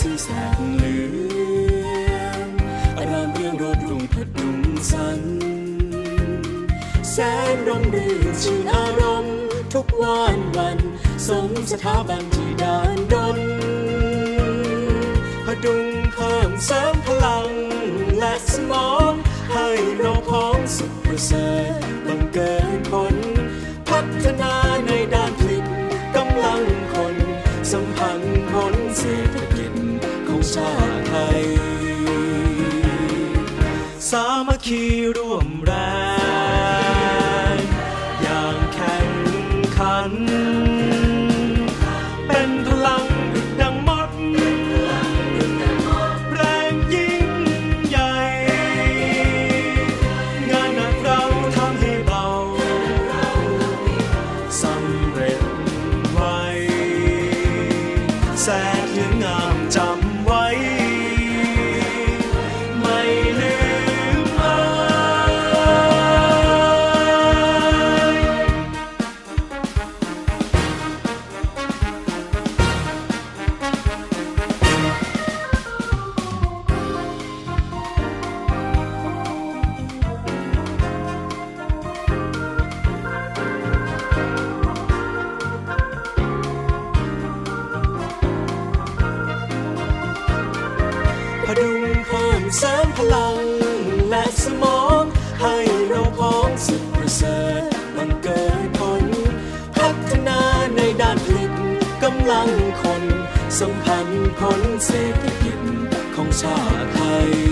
สีแสัเหลืองอารามเรื่องรดรุ่งพดุงสัน แสงร่มรื่นชื่นอารมณ์ทุกวันวัน สมสถาบันที่ดานดนพดุงเพิ่มเสริมพลังและสมองให้เราพ้องสุขประเสริฐบังเกิดผลพัฒนา ชาติไทย สามัคคีร่วมแรงอย่างแข่งขัน เป็นพลังดุจดังมด แรงยิ่งใหญ่ งานหนักเราทำให้เบาสำเร็จไวแสนถึงงามจำ พดุงเพิ่มเสริมพลังและสมอง ให้เราพ้องสุขประเสริฐบังเกิดผล พัฒนาในด้านผลิตกำลังคนสัมพันธ์ผลเศรษฐกิจของชาไทย